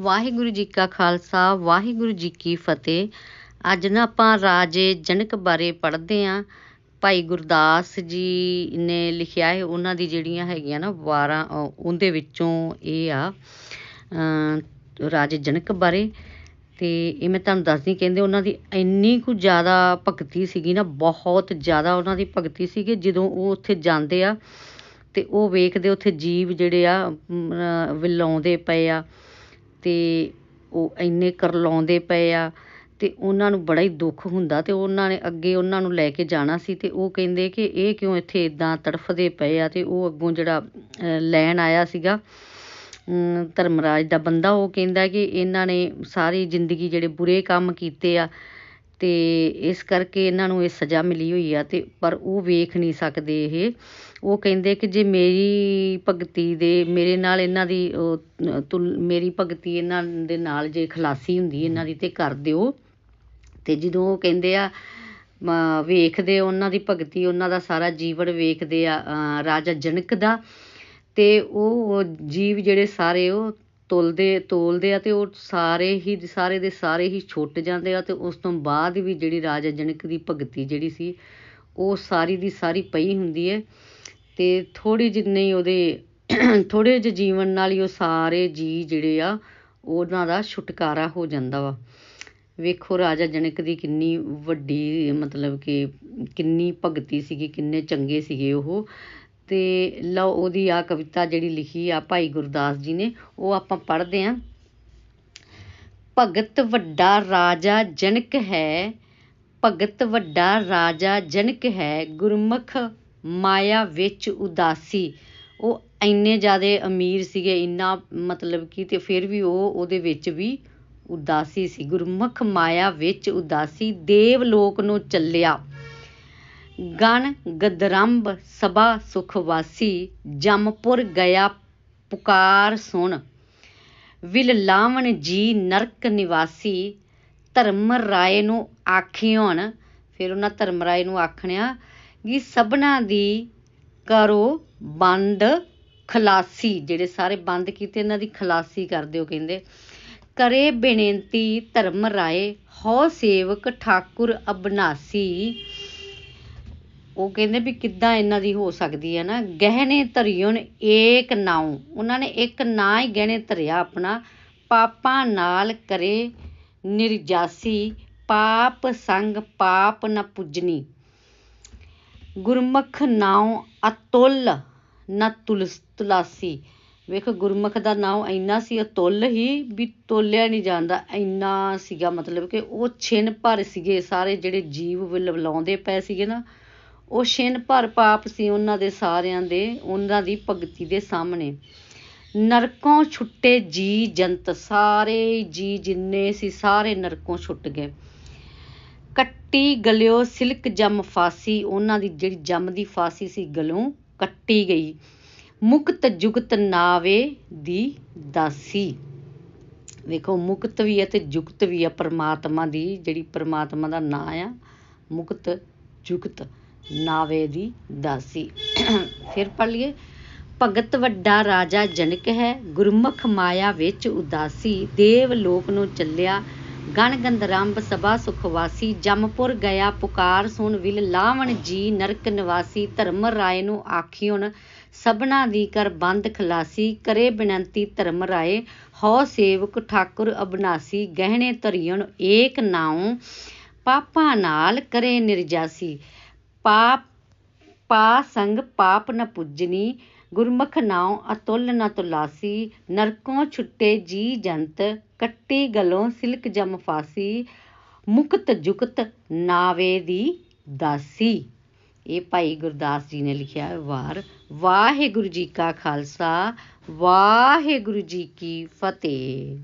ਵਾਹਿਗੁਰੂ ਜੀ ਕਾ ਖਾਲਸਾ, ਵਾਹਿਗੁਰੂ ਜੀ ਕੀ ਫਤਿਹ। ਅੱਜ ਨਾ ਆਪਾਂ ਰਾਜੇ ਜਨਕ ਬਾਰੇ ਪੜ੍ਹਦੇ ਆਂ। ਭਾਈ ਗੁਰਦਾਸ ਜੀ ਨੇ ਲਿਖਿਆ ਹੈ, ਉਹਨਾਂ ਦੀ ਜਿਹੜੀਆਂ ਹੈਗੀਆਂ ਨਾ ਵਾਰਾਂ ਉਹਦੇ ਵਿੱਚੋਂ ਇਹ ਆ ਰਾਜੇ ਜਨਕ ਬਾਰੇ। ਤੇ ਇਹ ਮੈਂ ਤੁਹਾਨੂੰ ਦੱਸਦੀ, ਕਹਿੰਦੇ ਉਹਨਾਂ ਦੀ ਇੰਨੀ ਕੁ ਜ਼ਿਆਦਾ ਭਗਤੀ ਸੀਗੀ ਨਾ, ਬਹੁਤ ਜ਼ਿਆਦਾ ਉਹਨਾਂ ਦੀ ਭਗਤੀ ਸੀਗੀ, ਜਦੋਂ ਉਹ ਉੱਥੇ ਜਾਂਦੇ ਆ, ਤੇ ਉਹ ਵੇਖਦੇ ਉੱਥੇ ਜੀਵ ਜਿਹੜੇ ਆ ਵਿਲਾਉਂਦੇ ਪਏ ਆ। ਤੇ ਉਹ ਇੰਨੇ ਕਰਲਾਉਂਦੇ ਪਏ ਆ ਅਤੇ ਉਹਨਾਂ ਨੂੰ ਬੜਾ ਹੀ ਦੁੱਖ ਹੁੰਦਾ ਅਤੇ ਉਹਨਾਂ ਨੇ ਅੱਗੇ ਉਹਨਾਂ ਨੂੰ ਲੈ ਕੇ ਜਾਣਾ ਸੀ ਅਤੇ ਉਹ ਕਹਿੰਦੇ ਕਿ ਇਹ ਕਿਉਂ ਇੱਥੇ ਇੱਦਾਂ ਤੜਫਦੇ ਪਏ ਆ ਅਤੇ ਉਹ ਅੱਗੋਂ ਜਿਹੜਾ ਲੈਣ ਆਇਆ ਸੀਗਾ ਧਰਮਰਾਜ ਦਾ ਬੰਦਾ, ਉਹ ਕਹਿੰਦਾ ਕਿ ਇਹਨਾਂ ਨੇ ਸਾਰੀ ਜ਼ਿੰਦਗੀ ਜਿਹੜੇ ਬੁਰੇ ਕੰਮ ਕੀਤੇ ਆ ਤੇ ਇਸ ਕਰਕੇ ਇਹਨਾਂ ਨੂੰ ਇਹ ਸਜ਼ਾ ਮਿਲੀ ਹੋਈ ਆ ਅਤੇ ਪਰ ਉਹ ਵੇਖ ਨਹੀਂ ਸਕਦੇ ਇਹ। ਉਹ ਕਹਿੰਦੇ ਕਿ ਜੇ ਮੇਰੀ ਭਗਤੀ ਦੇ, ਮੇਰੇ ਨਾਲ ਇਹਨਾਂ ਦੀ ਤੁਲ, ਮੇਰੀ ਭਗਤੀ ਇਹਨਾਂ ਦੇ ਨਾਲ ਜੇ ਖਲਾਸੀ ਹੁੰਦੀ ਇਹਨਾਂ ਦੀ ਤਾਂ ਕਰ ਦਿਓ। ਅਤੇ ਜਦੋਂ ਉਹ ਕਹਿੰਦੇ ਆ ਵੇਖਦੇ ਉਹਨਾਂ ਦੀ ਭਗਤੀ, ਉਹਨਾਂ ਦਾ ਸਾਰਾ ਜੀਵਨ ਵੇਖਦੇ ਆ ਰਾਜਾ ਜਨਕ ਦਾ। ਅਤੇ ਉਹ ਜੀਵ ਜਿਹੜੇ ਸਾਰੇ ਉਹ ਤੁਲਦੇ, ਤੋਲਦੇ ਆ ਅਤੇ ਉਹ ਸਾਰੇ ਹੀ, ਸਾਰੇ ਦੇ ਸਾਰੇ ਹੀ ਛੁੱਟ ਜਾਂਦੇ ਆ ਅਤੇ ਉਸ ਤੋਂ ਬਾਅਦ ਵੀ ਜਿਹੜੀ ਰਾਜਾ ਜਨਕ ਦੀ ਭਗਤੀ ਜਿਹੜੀ ਸੀ, ਉਹ ਸਾਰੀ ਦੀ ਸਾਰੀ ਪਈ ਹੁੰਦੀ ਹੈ ਅਤੇ ਥੋੜ੍ਹੀ ਜਿੰਨੀ ਉਹਦੇ, ਥੋੜ੍ਹੇ ਜਿਹੇ ਜੀਵਨ ਨਾਲ ਹੀ ਉਹ ਸਾਰੇ ਜੀਅ ਜਿਹੜੇ ਆ, ਉਹਨਾਂ ਦਾ ਛੁਟਕਾਰਾ ਹੋ ਜਾਂਦਾ ਵਾ। ਵੇਖੋ ਰਾਜਾ ਜਨਕ ਦੀ ਕਿੰਨੀ ਵੱਡੀ ਮਤਲਬ ਕਿ ਕਿੰਨੀ ਭਗਤੀ ਸੀਗੀ, ਕਿੰਨੇ ਚੰਗੇ ਸੀਗੇ ਉਹ। ਅਤੇ ਲਓ ਉਹਦੀ ਆ ਕਵਿਤਾ ਜਿਹੜੀ ਲਿਖੀ ਆ ਭਾਈ ਗੁਰਦਾਸ ਜੀ ਨੇ, ਉਹ ਆਪਾਂ ਪੜ੍ਹਦੇ ਹਾਂ ਭਗਤ ਵੱਡਾ ਰਾਜਾ ਜਨਕ ਹੈ, ਭਗਤ ਵੱਡਾ ਰਾਜਾ ਜਨਕ ਹੈ, ਗੁਰਮੁਖ ਮਾਇਆ ਵਿੱਚ ਉਦਾਸੀ। ਉਹ ਇੰਨੇ ਜ਼ਿਆਦਾ ਅਮੀਰ ਸੀਗੇ, ਇੰਨਾ ਮਤਲਬ ਕਿ ਤੇ ਫਿਰ ਵੀ ਉਹ ਉਹਦੇ ਵਿੱਚ ਵੀ ਉਦਾਸੀ ਸੀ। ਗੁਰਮੁਖ ਮਾਇਆ ਵਿੱਚ ਉਦਾਸੀ, ਦੇਵ ਲੋਕ ਨੂੰ ਚੱਲਿਆ। ਗਣ ਗਦਰੰਭ ਸਭਾ ਸੁਖਵਾਸੀ ਜਮਪੁਰ ਗਿਆ ਪੁਕਾਰ ਸੁਣ। ਵਿਲਲਾਵਣ ਜੀ ਨਰਕ ਨਿਵਾਸੀ ਧਰਮ ਰਾਏ ਨੂੰ ਆਖਿਓਣ। ਫਿਰ ਉਹਨਾਂ ਧਰਮ ਰਾਏ ਨੂੰ ਆਖਣਿਆ ਕਿ ਸਭਨਾ ਦੀ ਕਰੋ ਬੰਦ ਖਲਾਸੀ। ਜਿਹੜੇ ਸਾਰੇ ਬੰਦ ਕੀਤੇ, ਇਹਨਾਂ ਦੀ ਖਲਾਸੀ ਕਰ ਦਿਓ ਕਹਿੰਦੇ। ਕਰੇ ਬੇਨਤੀ ਧਰਮ ਰਾਏ ਹੋ ਸੇਵਕ ਠਾਕੁਰ ਅਬਨਾਸੀ। ਉਹ ਕਹਿੰਦੇ ਵੀ ਕਿੱਦਾਂ ਇਹਨਾਂ ਦੀ ਹੋ ਸਕਦੀ ਹੈ ਨਾ। ਗਹਿਣੇ ਧਰਿਉਣ ਏਕ ਨਾਉ। ਉਹਨਾਂ ਨੇ ਇੱਕ ਨਾ ਹੀ ਗਹਿਣੇ ਧਰਿਆ ਆਪਣਾ। ਪਾਪਾਂ ਨਾਲ ਕਰੇ ਨਿਰਜਾਸੀ। ਪਾਪ ਸੰਗ ਪਾਪ ਨ ਪੁੱਜਨੀ ਗੁਰਮੁਖ ਨਾਉ ਅਤੁੱਲ ਨ ਤੁਲਾਸੀ ਵੇਖੋ, ਗੁਰਮੁਖ ਦਾ ਨਾਮ ਇੰਨਾ ਸੀ ਅਤੁੱਲ ਹੀ ਵੀ ਤੋਲਿਆ ਨਹੀਂ ਜਾਂਦਾ। ਇੰਨਾ ਸੀਗਾ ਮਤਲਬ ਕਿ ਉਹ ਛਿਨ ਭਰ ਸੀਗੇ ਸਾਰੇ ਜਿਹੜੇ ਜੀਵ ਵਿਲਾਉਂਦੇ ਪਏ ਸੀਗੇ ਨਾ। ਉਹ ਛਿਨ ਭਰ ਪਾਪ ਸੀ ਉਹਨਾਂ ਦੇ ਸਾਰਿਆਂ ਦੇ, ਉਹਨਾਂ ਦੀ ਭਗਤੀ ਦੇ ਸਾਹਮਣੇ। ਨਰਕੋਂ ਛੁੱਟੇ ਜੀ ਜੰਤ, ਸਾਰੇ ਜੀ ਜਿੰਨੇ ਸੀ ਸਾਰੇ ਨਰਕੋਂ ਛੁੱਟ ਗਏ। ਕੱਟੀ ਗਲਿਓ ਸਿਲਕ ਜਮ ਫਾਸੀ, ਉਹਨਾਂ ਦੀ ਜਿਹੜੀ ਜਮ ਦੀ ਫਾਸੀ ਸੀ ਗਲੋਂ ਕੱਟੀ ਗਈ। ਮੁਕਤ ਜੁਗਤ ਨਾਵੇ ਦੀ ਦਾਸੀ। ਵੇਖੋ, ਮੁਕਤ ਵੀ ਹੈ ਤੇ ਜੁਗਤ ਵੀ ਹੈ, ਪਰਮਾਤਮਾ ਦੀ ਜਿਹੜੀ ਪਰਮਾਤਮਾ ਦਾ ਨਾਂ ਆ, ਮੁਕਤ ਜੁਗਤ। ਨਾਵੇ ਦੀ ਦਾਸੀ। ਫਿਰ ਪੜ ਲਈਏ। ਭਗਤ ਵੱਡਾ ਰਾਜਾ ਜਨਕ ਹੈ, ਗੁਰਮੁਖ ਮਾਇਆ ਵਿੱਚ ਉਦਾਸੀ। ਦੇਵ ਲੋਕ ਨੂੰ ਚੱਲਿਆ, ਗਣ ਗੰਧਰੰਭ ਸਭਾ ਸੁਖਵਾਸੀ ਜਮਪੁਰ ਗਿਆ, ਪੁਕਾਰ ਸੁਣ ਵਿਲ ਲਾਵਣ ਜੀ, ਨਰਕ ਨਿਵਾਸੀ। ਧਰਮ ਰਾਏ ਨੂੰ ਆਖਿਉਣ, ਸਭਨਾ ਦੀ ਕਰ ਬੰਦ ਖਲਾਸੀ। ਕਰੇ ਬੇਨੰਤੀ ਧਰਮ ਰਾਏ, ਹਉ ਸੇਵਕ ਠਾਕੁਰ ਅਬਨਾਸੀ। ਗਹਿਣੇ ਧਰਿਉਣ ਏਕ ਨਾਉ, ਪਾਪਾਂ ਨਾਲ ਕਰੇ ਨਿਰਜਾਸੀ। ਪਾਪ ਪਾ ਸੰਗ ਪਾਪ ਨ ਪੁੱਜਨੀ, ਗੁਰਮੁਖ ਨਾਉ ਅਤੁੱਲ ਨ ਤੁਲਾਸੀ, ਨਰਕੋਂ ਛੁੱਟੇ ਜੀ ਜੰਤ, ਕੱਟੀ ਗਲੋਂ ਸਿਲਕ ਜਮ ਫਾਸੀ, ਮੁਕਤ ਜੁਕਤ ਨਾਵੇ ਦੀ ਦਾਸੀ। ਇਹ ਭਾਈ ਗੁਰਦਾਸ ਜੀ ਨੇ ਲਿਖਿਆ ਵਾਰ, ਵਾਹਿਗੁਰੂ ਜੀ ਕਾ ਖਾਲਸਾ, ਵਾਹਿਗੁਰੂ ਜੀ ਕੀ ਫਤਿਹ।